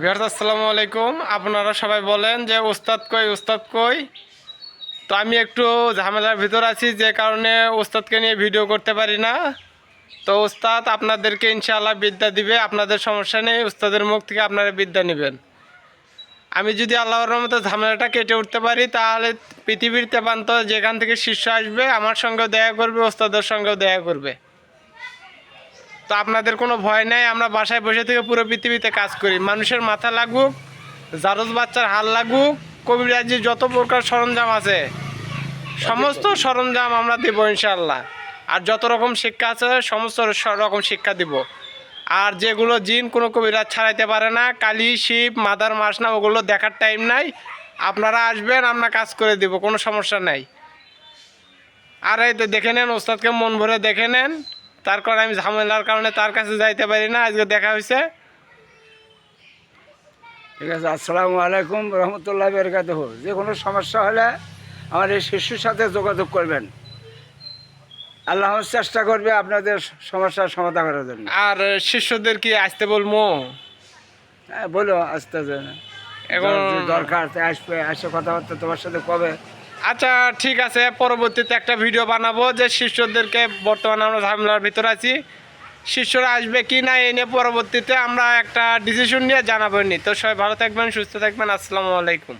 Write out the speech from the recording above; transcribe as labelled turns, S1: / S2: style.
S1: Viewers আসসালামু আলাইকুম। আপনারা সবাই বলেন যে ওস্তাদ কই, উস্তাদ কই? তো আমি একটু ঝামেলার ভিতর আছি, যে কারণে ওস্তাদকে নিয়ে ভিডিও করতে পারি না। তো ওস্তাদ আপনাদেরকে ইনশাআল্লাহ বিদ্যা দিবে। আপনাদের সমস্যা নেই ওস্তাদের মুখ থেকে আপনারা বিদ্যা নেবেন। আমি যদি আল্লাহর রহমতে ঝামেলাটা কেটে উঠতে পারি, তাহলে পৃথিবীর তেপান্ত যেখান থেকে শিষ্য আসবে, আমার সঙ্গেও দেখা করবে ওস্তাদের সঙ্গেও দেখা করবে। তো আপনাদের কোনো ভয় নাই, আমরা বাসায় বসে থেকে পুরো পৃথিবীতে কাজ করি। মানুষের মাথা লাগুক জারজ বাচ্চার হাল লাগুক কবিরাজির যত প্রকার সরঞ্জাম আছে, সমস্ত সরঞ্জাম আমরা দেব ইনশাল্লাহ আর যত রকম শিক্ষা আছে, সমস্ত রকম শিক্ষা দিব। আর যেগুলো জিন কোনো কবিরাজ ছাড়াইতে পারে না, কালি, শিব, মাদার মাস না, ওগুলো দেখার টাইম নাই। আপনারা আসবেন, আমরা কাজ করে দিব, কোনো সমস্যা নাই। আর এই তো দেখে নেন, ওস্তাদকে মন ভরে দেখে নেন। তার কারণে আমি ঝামেলার কারণে তার কাছে যাইতে পারি না আজকে দেখা হয়েছে
S2: ঠিক আছে আসসালামু আলাইকুম রহমতুল্লাহ বেরকাত যে কোনো সমস্যা হলে আমার এই শিশুর সাথে যোগাযোগ করবেন। আল্লাহ চেষ্টা করবে আপনাদের সমস্যার সমাধান করার জন্য।
S1: আর শিষ্যদের কি আসতে বলব?
S2: হ্যাঁ বলো আস্তে
S1: এখন
S2: দরকার আসবে আসে কথাবার্তা তোমার সাথে কবে?
S1: আচ্ছা ঠিক আছে, পরবর্তীতে একটা ভিডিও বানাবো যে শিষ্যদেরকে বর্তমানে আমরা ঝামেলার ভিতরে আছি। শিষ্যরা আসবে কি না, এই নিয়ে পরবর্তীতে আমরা একটা ডিসিশন নিয়ে জানাব নি তো সবাই ভালো থাকবেন, সুস্থ থাকবেন, আসসালামু আলাইকুম।